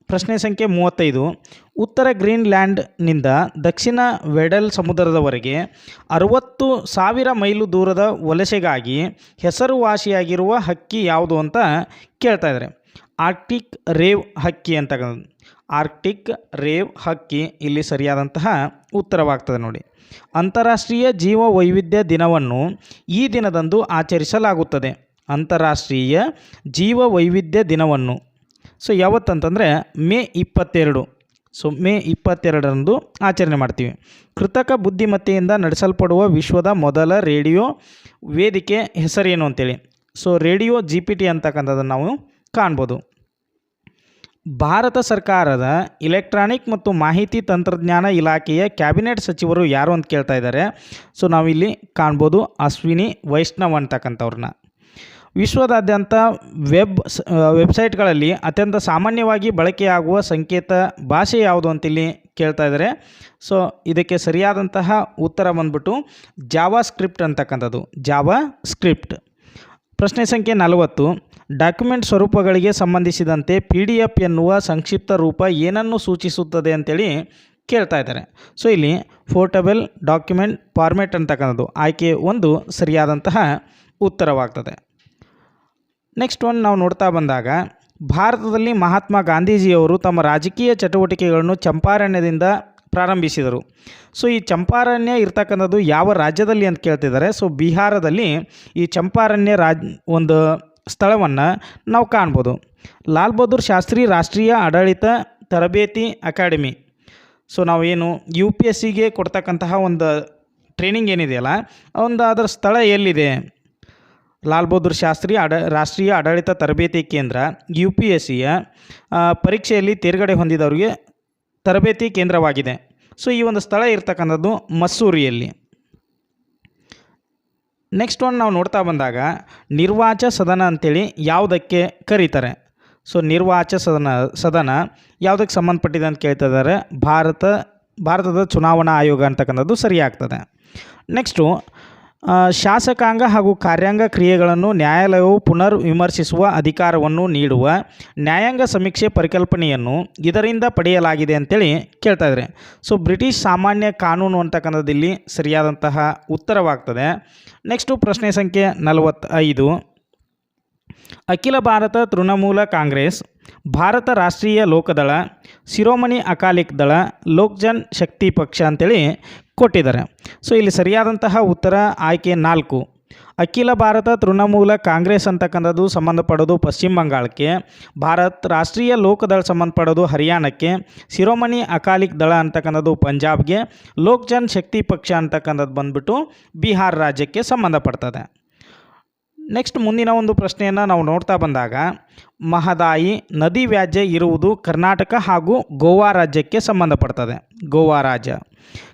ಪ್ರಶ್ನೆ ಸಂಖ್ಯೆ ಮೂವತ್ತೈದು. ಉತ್ತರ ಗ್ರೀನ್ಲ್ಯಾಂಡ್ನಿಂದ ದಕ್ಷಿಣ ವೆಡಲ್ ಸಮುದ್ರದವರೆಗೆ ಅರುವತ್ತು ಸಾವಿರ ಮೈಲು ದೂರದ ವಲಸೆಗಾಗಿ ಹೆಸರುವಾಸಿಯಾಗಿರುವ ಹಕ್ಕಿ ಯಾವುದು ಅಂತ ಕೇಳ್ತಾ ಇದ್ದಾರೆ. ಆರ್ಕ್ಟಿಕ್ ರೇವ್ ಹಕ್ಕಿ ಅಂತ ಆರ್ಕ್ಟಿಕ್ ರೇವ್ ಹಕ್ಕಿ ಇಲ್ಲಿ ಸರಿಯಾದಂತಹ ಉತ್ತರವಾಗ್ತದೆ ನೋಡಿ. ಅಂತಾರಾಷ್ಟ್ರೀಯ ಜೀವ ವೈವಿಧ್ಯ ದಿನವನ್ನು ಈ ದಿನದಂದು ಆಚರಿಸಲಾಗುತ್ತದೆ. ಅಂತಾರಾಷ್ಟ್ರೀಯ ಜೀವ ವೈವಿಧ್ಯ ದಿನವನ್ನು. ಸೊ ಯಾವತ್ತಂತಂದರೆ ಮೇ ಇಪ್ಪತ್ತೆರಡು. ಸೊ ಮೇ ಇಪ್ಪತ್ತೆರಡರಂದು ಆಚರಣೆ ಮಾಡ್ತೀವಿ. ಕೃತಕ ಬುದ್ಧಿಮತ್ತೆಯಿಂದ ನಡೆಸಲ್ಪಡುವ ವಿಶ್ವದ ಮೊದಲ ರೇಡಿಯೋ ವೇದಿಕೆ ಹೆಸರೇನು ಅಂತೇಳಿ. So radio G P T ಅಂತಕ್ಕಂಥದ್ದನ್ನು ನಾವು ಕಾಣ್ಬೋದು. ಭಾರತ ಸರ್ಕಾರದ ಇಲೆಕ್ಟ್ರಾನಿಕ್ ಮತ್ತು ಮಾಹಿತಿ ತಂತ್ರಜ್ಞಾನ ಇಲಾಖೆಯ ಕ್ಯಾಬಿನೆಟ್ ಸಚಿವರು ಯಾರು ಅಂತ ಕೇಳ್ತಾ ಇದ್ದಾರೆ. ಸೊ ನಾವಿಲ್ಲಿ ಕಾಣ್ಬೋದು ಅಶ್ವಿನಿ ವೈಷ್ಣವ್ ಅಂತಕ್ಕಂಥವ್ರನ್ನ. ವಿಶ್ವದಾದ್ಯಂತ ವೆಬ್ ವೆಬ್ಸೈಟ್ಗಳಲ್ಲಿ ಅತ್ಯಂತ ಸಾಮಾನ್ಯವಾಗಿ ಬಳಕೆಯಾಗುವ ಸಂಕೇತ ಭಾಷೆ ಯಾವುದು ಅಂತಿಲ್ಲಿ ಕೇಳ್ತಾ ಇದ್ದಾರೆ. ಸೊ, ಇದಕ್ಕೆ ಸರಿಯಾದಂತಹ ಉತ್ತರ ಬಂದ್ಬಿಟ್ಟು ಜಾವಾ ಸ್ಕ್ರಿಪ್ಟ್ ಅಂತಕ್ಕಂಥದ್ದು. ಜಾವಾ ಸ್ಕ್ರಿಪ್ಟ್ ಪ್ರಶ್ನೆ ಸಂಖ್ಯೆ ನಲವತ್ತು. ಡಾಕ್ಯುಮೆಂಟ್ ಸ್ವರೂಪಗಳಿಗೆ ಸಂಬಂಧಿಸಿದಂತೆ ಪಿ ಡಿ ಎಫ್ ಎನ್ನುವ ಸಂಕ್ಷಿಪ್ತ ರೂಪ ಏನನ್ನು ಸೂಚಿಸುತ್ತದೆ ಅಂತೇಳಿ ಕೇಳ್ತಾ ಇದ್ದಾರೆ. ಸೊ, ಇಲ್ಲಿ ಪೋರ್ಟಬಲ್ ಡಾಕ್ಯುಮೆಂಟ್ ಫಾರ್ಮೆಟ್ ಅಂತಕ್ಕಂಥದ್ದು. ಆಯ್ಕೆ ಒಂದು ಸರಿಯಾದಂತಹ ಉತ್ತರವಾಗ್ತದೆ. ನೆಕ್ಸ್ಟ್ ಒಂದು ನಾವು ನೋಡ್ತಾ ಬಂದಾಗ, ಭಾರತದಲ್ಲಿ ಮಹಾತ್ಮ ಗಾಂಧೀಜಿಯವರು ತಮ್ಮ ರಾಜಕೀಯ ಚಟುವಟಿಕೆಗಳನ್ನು ಚಂಪಾರಣ್ಯದಿಂದ ಪ್ರಾರಂಭಿಸಿದರು. ಸೊ ಈ ಚಂಪಾರಣ್ಯ ಇರ್ತಕ್ಕಂಥದ್ದು ಯಾವ ರಾಜ್ಯದಲ್ಲಿ ಅಂತ ಕೇಳ್ತಿದ್ದಾರೆ. ಸೊ ಬಿಹಾರದಲ್ಲಿ ಈ ಚಂಪಾರಣ್ಯ ರಾಜ್, ಒಂದು ಸ್ಥಳವನ್ನು ನಾವು ಕಾಣ್ಬೋದು. ಲಾಲ್ ಬಹದ್ದೂರ್ ಶಾಸ್ತ್ರಿ ರಾಷ್ಟ್ರೀಯ ಆಡಳಿತ ತರಬೇತಿ ಅಕಾಡೆಮಿ. ಸೊ ನಾವೇನು ಯು ಪಿ ಎಸ್ ಸಿಗೆ ಕೊಡ್ತಕ್ಕಂತಹ ಒಂದು ಟ್ರೈನಿಂಗ್ ಏನಿದೆಯಲ್ಲ, ಒಂದು ಅದರ ಸ್ಥಳ ಎಲ್ಲಿದೆ? ಲಾಲ್ ಬಹದ್ದೂರ್ ಶಾಸ್ತ್ರಿ ಅಡ, ರಾಷ್ಟ್ರೀಯ ಆಡಳಿತ ತರಬೇತಿ ಕೇಂದ್ರ ಯು ಪಿ ಎಸ್ ಸಿಯ ಪರೀಕ್ಷೆಯಲ್ಲಿ ತೇರ್ಗಡೆ ಹೊಂದಿದವರಿಗೆ ತರಬೇತಿ ಕೇಂದ್ರವಾಗಿದೆ. ಸೊ, ಈ ಒಂದು ಸ್ಥಳ ಇರ್ತಕ್ಕಂಥದ್ದು ಮಸ್ಸೂರಿಯಲ್ಲಿ. ನೆಕ್ಸ್ಟ್ ಒಂದು ನಾವು ನೋಡ್ತಾ ಬಂದಾಗ, ನಿರ್ವಾಚ ಸದನ ಅಂತೇಳಿ ಯಾವುದಕ್ಕೆ ಕರೀತಾರೆ? ಸೊ, ನಿರ್ವಾಚ ಸದನ ಸದನ ಯಾವುದಕ್ಕೆ ಸಂಬಂಧಪಟ್ಟಿದೆ ಅಂತ ಕೇಳ್ತಾ ಇದ್ದಾರೆ, ಭಾರತ, ಭಾರತದ ಚುನಾವಣಾ ಆಯೋಗ ಅಂತಕ್ಕಂಥದ್ದು ಸರಿಯಾಗ್ತದೆ. ನೆಕ್ಸ್ಟು ಶಾಸಕಾಂಗ ಹಾಗೂ ಕಾರ್ಯಾಂಗ ಕ್ರಿಯೆಗಳನ್ನು ನ್ಯಾಯಾಲಯವು ಪುನರ್ ವಿಮರ್ಶಿಸುವ ಅಧಿಕಾರವನ್ನು ನೀಡುವ ನ್ಯಾಯಾಂಗ ಸಮೀಕ್ಷೆ ಪರಿಕಲ್ಪನೆಯನ್ನು ಇದರಿಂದ ಪಡೆಯಲಾಗಿದೆ ಅಂತೇಳಿ ಕೇಳ್ತಾ ಇದ್ದಾರೆ. ಸೊ ಬ್ರಿಟಿಷ್ ಸಾಮಾನ್ಯ ಕಾನೂನು ಅಂತಕ್ಕಂಥದ್ದು ಇಲ್ಲಿ ಸರಿಯಾದಂತಹ ಉತ್ತರವಾಗ್ತದೆ. ನೆಕ್ಸ್ಟು ಪ್ರಶ್ನೆ ಸಂಖ್ಯೆ ನಲವತ್ತೈದು. ಅಖಿಲ ಭಾರತ ತೃಣಮೂಲ ಕಾಂಗ್ರೆಸ್, ಭಾರತ ರಾಷ್ಟ್ರೀಯ ಲೋಕದಳ, ಶಿರೋಮಣಿ ಅಕಾಲಿಕ್ ದಳ ಲೋಕ್ಜನ್ ಶಕ್ತಿ ಪಕ್ಷ ಅಂತೇಳಿ ಕೊಟ್ಟಿದ್ದಾರೆ. ಸೊ ಇಲ್ಲಿ ಸರಿಯಾದಂತಹ ಉತ್ತರ ಆಯ್ಕೆ ನಾಲ್ಕು. ಅಖಿಲ ಭಾರತ ತೃಣಮೂಲ ಕಾಂಗ್ರೆಸ್ ಅಂತಕ್ಕಂಥದ್ದು ಸಂಬಂಧಪಡೋದು ಪಶ್ಚಿಮ ಬಂಗಾಳಕ್ಕೆ. ಭಾರತ್ ರಾಷ್ಟ್ರೀಯ ಲೋಕದಳ ಸಂಬಂಧಪಡೋದು ಹರಿಯಾಣಕ್ಕೆ. ಶಿರೋಮಣಿ ಅಕಾಲಿಕ್ ದಳ ಅಂತಕ್ಕಂಥದ್ದು ಪಂಜಾಬ್ಗೆ. ಲೋಕ್ ಜನ್ ಶಕ್ತಿ ಪಕ್ಷ ಅಂತಕ್ಕಂಥದ್ದು ಬಂದ್ಬಿಟ್ಟು ಬಿಹಾರ್ ರಾಜ್ಯಕ್ಕೆ ಸಂಬಂಧಪಡ್ತದೆ. ನೆಕ್ಸ್ಟ್ ಮುಂದಿನ ಒಂದು ಪ್ರಶ್ನೆಯನ್ನು ನಾವು ನೋಡ್ತಾ ಬಂದಾಗ, ಮಹದಾಯಿ ನದಿ ವ್ಯಾಜ್ಯ ಇರುವುದು ಕರ್ನಾಟಕ ಹಾಗೂ ಗೋವಾ ರಾಜ್ಯಕ್ಕೆ ಸಂಬಂಧಪಡ್ತದೆ. ಗೋವಾ ರಾಜ್ಯ.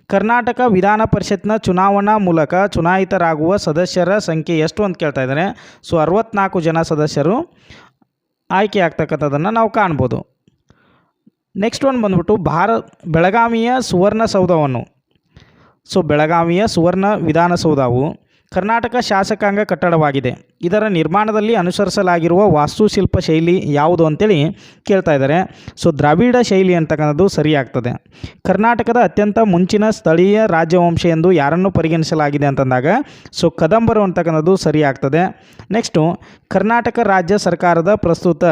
ಕರ್ನಾಟಕ ವಿಧಾನ ಪರಿಷತ್ನ ಚುನಾವಣಾ ಮೂಲಕ ಚುನಾಯಿತರಾಗುವ ಸದಸ್ಯರ ಸಂಖ್ಯೆ ಎಷ್ಟು ಅಂತ ಕೇಳ್ತಾ ಇದ್ದಾರೆ. ಸೊ, ಅರವತ್ನಾಲ್ಕು ಜನ ಸದಸ್ಯರು ಆಯ್ಕೆ ಆಗ್ತಕ್ಕಂಥದ್ದನ್ನು ನಾವು ಕಾಣ್ಬೋದು. ನೆಕ್ಸ್ಟ್ ಒಂದು ಬಂದ್ಬಿಟ್ಟು ಭಾರ, ಬೆಳಗಾವಿಯ ಸುವರ್ಣಸೌಧವನ್ನು ಸೊ, ಬೆಳಗಾವಿಯ ಸುವರ್ಣ ವಿಧಾನಸೌಧವು ಕರ್ನಾಟಕ ಶಾಸಕಾಂಗ ಕಟ್ಟಡವಾಗಿದೆ. ಇದರ ನಿರ್ಮಾಣದಲ್ಲಿ ಅನುಸರಿಸಲಾಗಿರುವ ವಾಸ್ತುಶಿಲ್ಪ ಶೈಲಿ ಯಾವುದು ಅಂತೇಳಿ ಕೇಳ್ತಾ ಇದ್ದಾರೆ. ಸೊ, ದ್ರಾವಿಡ ಶೈಲಿ ಅಂತಕ್ಕಂಥದ್ದು ಸರಿಯಾಗ್ತದೆ. ಕರ್ನಾಟಕದ ಅತ್ಯಂತ ಮುಂಚಿನ ಸ್ಥಳೀಯ ರಾಜವಂಶ ಎಂದು ಯಾರನ್ನು ಪರಿಗಣಿಸಲಾಗಿದೆ ಅಂತಂದಾಗ, ಸೊ, ಕದಂಬರು ಅಂತಕ್ಕಂಥದ್ದು ಸರಿಯಾಗ್ತದೆ. ನೆಕ್ಸ್ಟು, ಕರ್ನಾಟಕ ರಾಜ್ಯ ಸರ್ಕಾರದ ಪ್ರಸ್ತುತ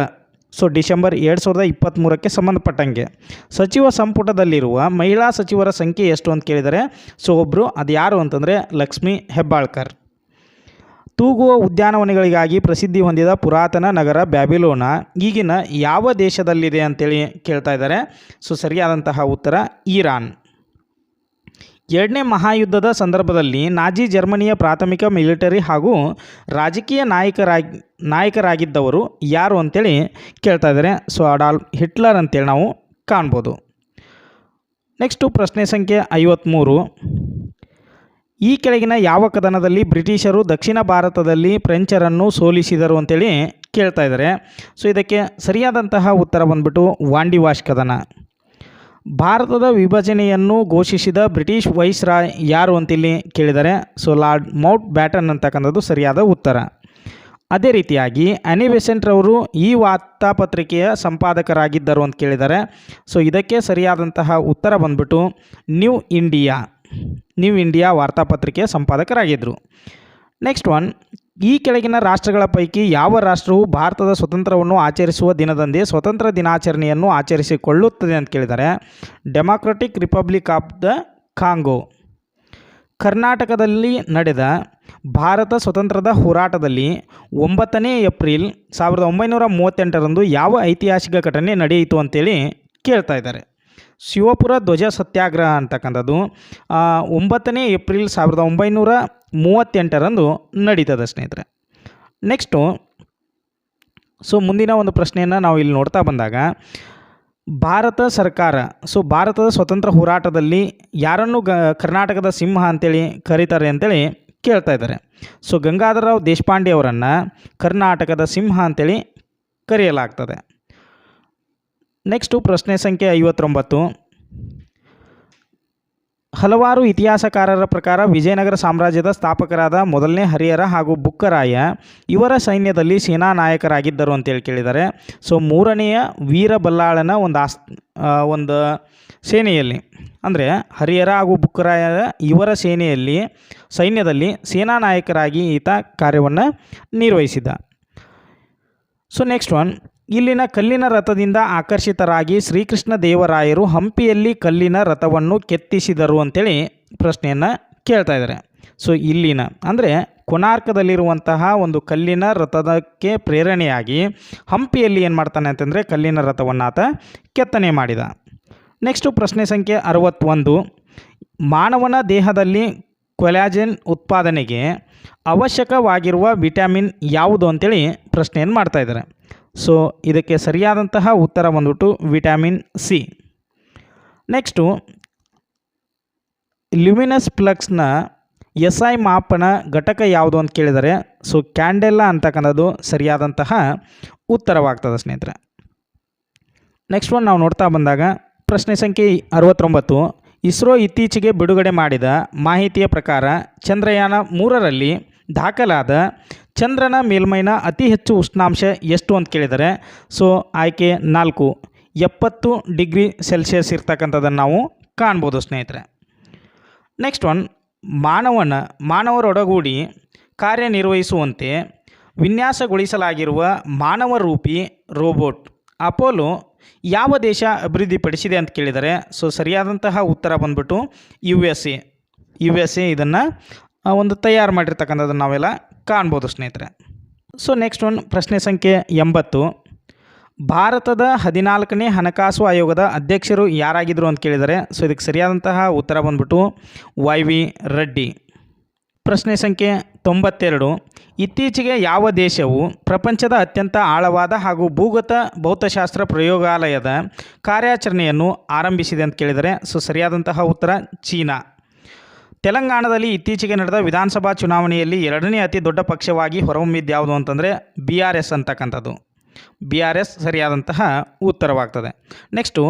ಸೊ ಡಿಸೆಂಬರ್ ಎರಡು ಸಾವಿರದ ಇಪ್ಪತ್ತ್ಮೂರಕ್ಕೆ ಸಂಬಂಧಪಟ್ಟಂಗೆ. ಸಚಿವ ಸಂಪುಟದಲ್ಲಿರುವ ಮಹಿಳಾ ಸಚಿವರ ಸಂಖ್ಯೆ ಎಷ್ಟು ಅಂತ ಕೇಳಿದರೆ, ಸೊ ಒಬ್ಬರು ಅದು ಯಾರು ಅಂತಂದರೆ ಲಕ್ಷ್ಮಿ ಹೆಬ್ಬಾಳ್ಕರ್. ತೂಗುವ ಉದ್ಯಾನವನಗಳಿಗಾಗಿ ಪ್ರಸಿದ್ಧಿ ಹೊಂದಿದ ಪುರಾತನ ನಗರ ಬ್ಯಾಬಿಲೋನ ಈಗಿನ ಯಾವ ದೇಶದಲ್ಲಿದೆ ಅಂತೇಳಿ ಕೇಳ್ತಾ ಇದ್ದಾರೆ. ಸೊ ಸರಿಯಾದಂತಹ ಉತ್ತರ ಇರಾನ್ ಎರಡನೇ ಮಹಾಯುದ್ಧದ ಸಂದರ್ಭದಲ್ಲಿ ನಾಜಿ ಜರ್ಮನಿಯ ಪ್ರಾಥಮಿಕ ಮಿಲಿಟರಿ ಹಾಗೂ ರಾಜಕೀಯ ನಾಯಕರಾಗಿ, ನಾಯಕರಾಗಿದ್ದವರು ಯಾರು ಅಂತೇಳಿ ಕೇಳ್ತಾ ಇದ್ದಾರೆ. ಸೊ, ಅಡಾಲ್ ಹಿಟ್ಲರ್ ಅಂತೇಳಿ ನಾವು ಕಾಣ್ಬೋದು. ನೆಕ್ಸ್ಟು ಪ್ರಶ್ನೆ ಸಂಖ್ಯೆ ಐವತ್ತ್ಮೂರು ಈ ಕೆಳಗಿನ ಯಾವ ಕದನದಲ್ಲಿ ಬ್ರಿಟಿಷರು ದಕ್ಷಿಣ ಭಾರತದಲ್ಲಿ ಫ್ರೆಂಚರನ್ನು ಸೋಲಿಸಿದರು ಅಂತೇಳಿ ಕೇಳ್ತಾ ಇದ್ದಾರೆ. ಸೊ, ಇದಕ್ಕೆ ಸರಿಯಾದಂತಹ ಉತ್ತರ ಬಂದ್ಬಿಟ್ಟು ವಾಂಡಿವಾಶ್ ಕದನ. ಭಾರತದ ವಿಭಜನೆಯನ್ನು ಘೋಷಿಸಿದ ಬ್ರಿಟಿಷ್ ವೈಸ್ರಾಯ್ ಯಾರು ಅಂತಿಲ್ಲಿ ಕೇಳಿದರೆ ಸೊ ಲಾರ್ಡ್ ಮೌಂಟ್ ಬ್ಯಾಟನ್ ಅಂತಕ್ಕಂಥದ್ದು ಸರಿಯಾದ ಉತ್ತರ. ಅದೇ ರೀತಿಯಾಗಿ ಅನಿ ಬೆಸೆಂಟ್ರವರು ಈ ವಾರ್ತಾಪತ್ರಿಕೆಯ ಸಂಪಾದಕರಾಗಿದ್ದರು ಅಂತ ಕೇಳಿದ್ದಾರೆ ಸೊ ಇದಕ್ಕೆ ಸರಿಯಾದಂತಹ ಉತ್ತರ ಬಂದ್ಬಿಟ್ಟು ನ್ಯೂ ಇಂಡಿಯಾ ನ್ಯೂ ಇಂಡಿಯಾ ವಾರ್ತಾಪತ್ರಿಕೆಯ ಸಂಪಾದಕರಾಗಿದ್ದರು. ನೆಕ್ಸ್ಟ್ ಒನ್ ಈ ಕೆಳಗಿನ ರಾಷ್ಟ್ರಗಳ ಪೈಕಿ ಯಾವ ರಾಷ್ಟ್ರವು ಭಾರತದ ಸ್ವತಂತ್ರವನ್ನು ಆಚರಿಸುವ ದಿನದಂದೇ ಸ್ವತಂತ್ರ ದಿನಾಚರಣೆಯನ್ನು ಆಚರಿಸಿಕೊಳ್ಳುತ್ತದೆ ಅಂತ ಕೇಳಿದರೆ Democratic Republic of the Congo. ಕರ್ನಾಟಕದಲ್ಲಿ ನಡೆದ ಭಾರತ ಸ್ವತಂತ್ರದ ಹೋರಾಟದಲ್ಲಿ ಒಂಬತ್ತನೇ ಏಪ್ರಿಲ್ ಸಾವಿರದ ಒಂಬೈನೂರ ಮೂವತ್ತೆಂಟರಂದು ಯಾವ ಐತಿಹಾಸಿಕ ಘಟನೆ ನಡೆಯಿತು ಅಂತೇಳಿ ಕೇಳ್ತಾ ಇದ್ದಾರೆ. ಶಿವಪುರ ಧ್ವಜ ಸತ್ಯಾಗ್ರಹ ಅಂತಕ್ಕಂಥದ್ದು ಒಂಬತ್ತನೇ ಏಪ್ರಿಲ್ ಸಾವಿರದ ಒಂಬೈನೂರ ಮೂವತ್ತೆಂಟರಂದು ನಡೀತದೆ ಸ್ನೇಹಿತರೆ. ನೆಕ್ಸ್ಟು ಸೊ ಮುಂದಿನ ಒಂದು ಪ್ರಶ್ನೆಯನ್ನು ನಾವು ಇಲ್ಲಿ ನೋಡ್ತಾ ಬಂದಾಗ, ಭಾರತ ಸರ್ಕಾರ ಸೊ ಭಾರತದ ಸ್ವತಂತ್ರ ಹೋರಾಟದಲ್ಲಿ ಯಾರನ್ನು ಗ, ಕರ್ನಾಟಕದ ಸಿಂಹ ಅಂತೇಳಿ ಕರೀತಾರೆ ಅಂತೇಳಿ ಕೇಳ್ತಾ ಇದ್ದಾರೆ. ಸೊ ಗಂಗಾಧರರಾವ್ ದೇಶಪಾಂಡೆ ಅವರನ್ನು ಕರ್ನಾಟಕದ ಸಿಂಹ ಅಂತೇಳಿ ಕರೆಯಲಾಗ್ತದೆ. ನೆಕ್ಸ್ಟು ಪ್ರಶ್ನೆ ಸಂಖ್ಯೆ ಐವತ್ತೊಂಬತ್ತು. ಹಲವಾರು ಇತಿಹಾಸಕಾರರ ಪ್ರಕಾರ ವಿಜಯನಗರ ಸಾಮ್ರಾಜ್ಯದ ಸ್ಥಾಪಕರಾದ ಮೊದಲನೇ ಹರಿಹರ ಹಾಗೂ ಬುಕ್ಕರಾಯ ಇವರ ಸೈನ್ಯದಲ್ಲಿ ಸೇನಾ ನಾಯಕರಾಗಿದ್ದರು ಅಂತೇಳಿ ಕೇಳಿದ್ದಾರೆ. ಸೊ ಮೂರನೆಯ ವೀರಬಲ್ಲಾಳನ ಒಂದು ಆಸ್ ಒಂದು ಸೇನೆಯಲ್ಲಿ, ಅಂದರೆ ಹರಿಹರ ಹಾಗೂ ಬುಕ್ಕರಾಯ ಇವರ ಸೇನೆಯಲ್ಲಿ, ಸೈನ್ಯದಲ್ಲಿ ಸೇನಾ ನಾಯಕರಾಗಿ ಈತ ಕಾರ್ಯವನ್ನು ನಿರ್ವಹಿಸಿದ ಸೊ ನೆಕ್ಸ್ಟ್ ಒನ್ ಇಲ್ಲಿನ ಕಲ್ಲಿನ ರಥದಿಂದ ಆಕರ್ಷಿತರಾಗಿ ಶ್ರೀಕೃಷ್ಣ ದೇವರಾಯರು ಹಂಪಿಯಲ್ಲಿ ಕಲ್ಲಿನ ರಥವನ್ನು ಕೆತ್ತಿಸಿದರು ಅಂತೇಳಿ ಪ್ರಶ್ನೆಯನ್ನು ಕೇಳ್ತಾ ಇದ್ದಾರೆ. ಸೊ ಇಲ್ಲಿನ, ಅಂದರೆ ಕೊನಾರ್ಕದಲ್ಲಿರುವಂತಹ ಒಂದು ಕಲ್ಲಿನ ರಥದಕ್ಕೆ ಪ್ರೇರಣೆಯಾಗಿ ಹಂಪಿಯಲ್ಲಿ ಏನು ಮಾಡ್ತಾನೆ ಅಂತಂದರೆ ಕಲ್ಲಿನ ರಥವನ್ನು ಆತ ಕೆತ್ತನೆ ಮಾಡಿದ. ನೆಕ್ಸ್ಟು ಪ್ರಶ್ನೆ ಸಂಖ್ಯೆ ಅರವತ್ತೊಂದು. ಮಾನವನ ದೇಹದಲ್ಲಿ ಕೊಲಾಜೆನ್ ಉತ್ಪಾದನೆಗೆ ಅವಶ್ಯಕವಾಗಿರುವ ವಿಟಮಿನ್ ಯಾವುದು ಅಂತೇಳಿ ಪ್ರಶ್ನೆಯನ್ನು ಮಾಡ್ತಾ ಇದ್ದಾರೆ. ಸೊ ಇದಕ್ಕೆ ಸರಿಯಾದಂತಹ ಉತ್ತರ ಬಂದ್ಬಿಟ್ಟು ವಿಟಾಮಿನ್ ಸಿ. ನೆಕ್ಸ್ಟು ಲ್ಯುಮಿನಸ್ ಪ್ಲಕ್ಸ್ನ ಎಸ್ ಐ ಮಾಪನ ಘಟಕ ಯಾವುದು ಅಂತ ಕೇಳಿದರೆ ಸೊ ಕ್ಯಾಂಡೆಲ್ಲ ಅಂತಕ್ಕಂಥದ್ದು ಸರಿಯಾದಂತಹ ಉತ್ತರವಾಗ್ತದೆ ಸ್ನೇಹಿತರೆ. ನೆಕ್ಸ್ಟ್ ಒನ್ ನಾವು ನೋಡ್ತಾ ಬಂದಾಗ, ಪ್ರಶ್ನೆ ಸಂಖ್ಯೆ ಅರವತ್ತೊಂಬತ್ತು. ಇಸ್ರೋ ಇತ್ತೀಚೆಗೆ ಬಿಡುಗಡೆ ಮಾಡಿದ ಮಾಹಿತಿಯ ಪ್ರಕಾರ ಚಂದ್ರಯಾನ ಮೂರರಲ್ಲಿ ದಾಖಲಾದ ಚಂದ್ರನ ಮೇಲ್ಮೈನ ಅತಿ ಹೆಚ್ಚು ಉಷ್ಣಾಂಶ ಎಷ್ಟು ಅಂತ ಕೇಳಿದರೆ, ಸೊ ಆಯ್ಕೆ ನಾಲ್ಕು, ಎಪ್ಪತ್ತು ಡಿಗ್ರಿ ಸೆಲ್ಸಿಯಸ್ ಇರ್ತಕ್ಕಂಥದ್ದನ್ನು ನಾವು ಕಾಣ್ಬೋದು ಸ್ನೇಹಿತರೆ. ನೆಕ್ಸ್ಟ್ ಒನ್, ಮಾನವನ, ಮಾನವರೊಡಗೂಡಿ ಕಾರ್ಯನಿರ್ವಹಿಸುವಂತೆ ವಿನ್ಯಾಸಗೊಳಿಸಲಾಗಿರುವ ಮಾನವರೂಪಿ ರೋಬೋಟ್ ಅಪೋಲೋ ಯಾವ ದೇಶ ಅಭಿವೃದ್ಧಿಪಡಿಸಿದೆ ಅಂತ ಕೇಳಿದರೆ, ಸೊ ಸರಿಯಾದಂತಹ ಉತ್ತರ ಬಂದ್ಬಿಟ್ಟು U S A. U S A ಇದನ್ನು ಒಂದು ತಯಾರು ಮಾಡಿರ್ತಕ್ಕಂಥದ್ದನ್ನು ನಾವೆಲ್ಲ ಕಾಣ್ಬೋದು, ಸ್ನೇಹಿತರೆ. ಸೊ ನೆಕ್ಸ್ಟ್ ಒನ್ ಪ್ರಶ್ನೆ ಸಂಖ್ಯೆ ಎಂಬತ್ತು. ಭಾರತದ ಹದಿನಾಲ್ಕನೇ ಹಣಕಾಸು ಆಯೋಗದ ಅಧ್ಯಕ್ಷರು ಯಾರಾಗಿದ್ದರು ಅಂತ ಕೇಳಿದರೆ ಸೊ ಇದಕ್ಕೆ ಸರಿಯಾದಂತಹ ಉತ್ತರ ಬಂದ್ಬಿಟ್ಟು ವೈ ವಿ ರೆಡ್ಡಿ. ಪ್ರಶ್ನೆ ಸಂಖ್ಯೆ ತೊಂಬತ್ತೆರಡು. ಇತ್ತೀಚೆಗೆ ಯಾವ ದೇಶವು ಪ್ರಪಂಚದ ಅತ್ಯಂತ ಆಳವಾದ ಹಾಗೂ ಭೂಗತ ಭೌತಶಾಸ್ತ್ರ ಪ್ರಯೋಗಾಲಯದ ಕಾರ್ಯಾಚರಣೆಯನ್ನು ಆರಂಭಿಸಿದೆ ಅಂತ ಕೇಳಿದರೆ ಸೊ ಸರಿಯಾದಂತಹ ಉತ್ತರ ಚೀನಾ. ತೆಲಂಗಾಣದಲ್ಲಿ ಇತ್ತೀಚೆಗೆ ನಡೆದ ವಿಧಾನಸಭಾ ಚುನಾವಣೆಯಲ್ಲಿ ಎರಡನೇ ಅತಿ ದೊಡ್ಡ ಪಕ್ಷವಾಗಿ ಹೊರಹೊಮ್ಮಿದ್ದು ಯಾವುದು ಅಂತಂದರೆ ಬಿ ಆರ್ ಎಸ್ ಅಂತಕ್ಕಂಥದ್ದು. ಬಿ ಆರ್ ಎಸ್ ಸರಿಯಾದಂತಹ ಉತ್ತರವಾಗ್ತದೆ. ನೆಕ್ಸ್ಟು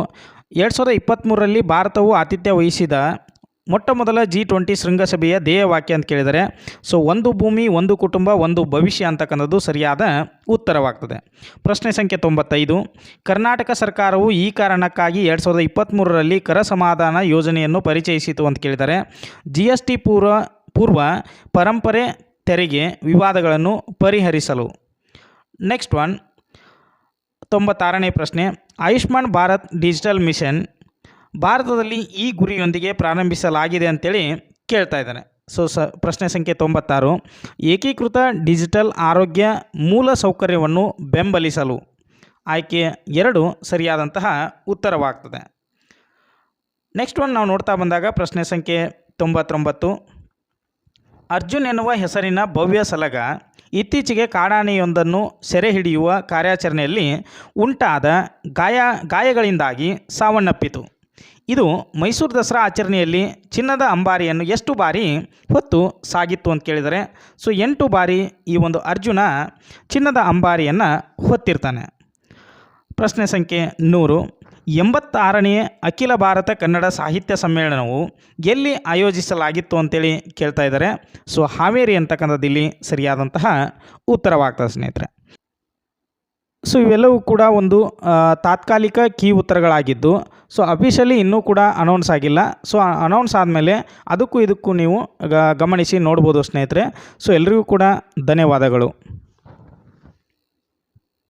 ಎರಡು ಸಾವಿರದ ಇಪ್ಪತ್ತ್ಮೂರರಲ್ಲಿ ಭಾರತವು ಆತಿಥ್ಯ ವಹಿಸಿದ ಮೊಟ್ಟ ಮೊದಲ ಜಿ ಟ್ವೆಂಟಿ ಶೃಂಗಸಭೆಯ ಧ್ಯೇಯವಾಕ್ಯ ಅಂತ ಕೇಳಿದರೆ, ಸೊ ಒಂದು ಭೂಮಿ, ಒಂದು ಕುಟುಂಬ, ಒಂದು ಭವಿಷ್ಯ ಅಂತಕ್ಕಂಥದ್ದು ಸರಿಯಾದ ಉತ್ತರವಾಗ್ತದೆ. ಪ್ರಶ್ನೆ ಸಂಖ್ಯೆ ತೊಂಬತ್ತೈದು, ಕರ್ನಾಟಕ ಸರ್ಕಾರವು ಈ ಕಾರಣಕ್ಕಾಗಿ ಎರಡು ಸಾವಿರದ ಇಪ್ಪತ್ತ್ಮೂರರಲ್ಲಿ ಕರ ಸಮಾಧಾನ ಯೋಜನೆಯನ್ನು ಪರಿಚಯಿಸಿತು ಅಂತ ಕೇಳಿದರೆ, ಜಿ ಎಸ್ ಟಿ ಪೂರ್ವ ಪೂರ್ವ ಪರಂಪರೆ ತೆರಿಗೆ ವಿವಾದಗಳನ್ನು ಪರಿಹರಿಸಲು. ನೆಕ್ಸ್ಟ್ ಒನ್ ತೊಂಬತ್ತಾರನೇ ಪ್ರಶ್ನೆ, ಆಯುಷ್ಮಾನ್ ಭಾರತ್ ಡಿಜಿಟಲ್ ಮಿಷನ್ ಭಾರತದಲ್ಲಿ ಈ ಗುರಿಯೊಂದಿಗೆ ಪ್ರಾರಂಭಿಸಲಾಗಿದೆ ಅಂತೇಳಿ ಕೇಳ್ತಾ ಇದ್ದಾರೆ ಸೊ, ಸ, ಪ್ರಶ್ನೆ ಸಂಖ್ಯೆ ತೊಂಬತ್ತಾರು. ಏಕೀಕೃತ ಡಿಜಿಟಲ್ ಆರೋಗ್ಯ ಮೂಲ ಸೌಕರ್ಯವನ್ನು ಬೆಂಬಲಿಸಲು ಆಯ್ಕೆ ಎರಡು ಸರಿಯಾದಂತಹ ಉತ್ತರವಾಗ್ತದೆ. ನೆಕ್ಸ್ಟ್ ಒನ್ ನಾವು ನೋಡ್ತಾ ಬಂದಾಗ ಪ್ರಶ್ನೆ ಸಂಖ್ಯೆ ತೊಂಬತ್ತೊಂಬತ್ತು. ಅರ್ಜುನ್ ಎನ್ನುವ ಹೆಸರಿನ ಭವ್ಯ ಸಲಗ ಇತ್ತೀಚೆಗೆ ಕಾಡಾನೆಯೊಂದನ್ನು ಸೆರೆ ಹಿಡಿಯುವ ಕಾರ್ಯಾಚರಣೆಯಲ್ಲಿ ಉಂಟಾದ ಗಾಯ, ಗಾಯಗಳಿಂದಾಗಿ ಸಾವನ್ನಪ್ಪಿತು. ಇದು ಮೈಸೂರು ದಸರಾ ಆಚರಣೆಯಲ್ಲಿ ಚಿನ್ನದ ಅಂಬಾರಿಯನ್ನು ಎಷ್ಟು ಬಾರಿ ಹೊತ್ತು ಸಾಗಿತ್ತು ಅಂತ ಕೇಳಿದರೆ, ಸೊ ಎಂಟು ಬಾರಿ ಈ ಒಂದು ಅರ್ಜುನ ಚಿನ್ನದ ಅಂಬಾರಿಯನ್ನು ಹೊತ್ತಿರ್ತಾನೆ. ಪ್ರಶ್ನೆ ಸಂಖ್ಯೆ ನೂರು. ಎಂಬತ್ತಾರನೇ ಅಖಿಲ ಭಾರತ ಕನ್ನಡ ಸಾಹಿತ್ಯ ಸಮ್ಮೇಳನವು ಎಲ್ಲಿ ಆಯೋಜಿಸಲಾಗಿತ್ತು ಅಂತೇಳಿ ಕೇಳ್ತಾ ಇದ್ದಾರೆ. ಸೊ ಹಾವೇರಿ ಅಂತಕ್ಕಂಥದ್ದು ಇಲ್ಲಿ ಸರಿಯಾದಂತಹ ಉತ್ತರವಾಗ್ತದೆ ಸ್ನೇಹಿತರೆ. ಸೊ ಇವೆಲ್ಲವೂ ಕೂಡ ಒಂದು ತಾತ್ಕಾಲಿಕ ಕೀ ಉತ್ತರಗಳಾಗಿದ್ದು, ಸೊ ಅಫಿಷಿಯಲಿ ಇನ್ನೂ ಕೂಡ ಅನೌನ್ಸ್ ಆಗಿಲ್ಲ. ಸೊ ಅನೌನ್ಸ್ ಆದಮೇಲೆ ಅದಕ್ಕೂ ಇದಕ್ಕೂ ನೀವು ಗಮನಿಸಿ ನೋಡ್ಬೋದು ಸ್ನೇಹಿತರೆ. ಸೊ ಎಲ್ರಿಗೂ ಕೂಡ ಧನ್ಯವಾದಗಳು.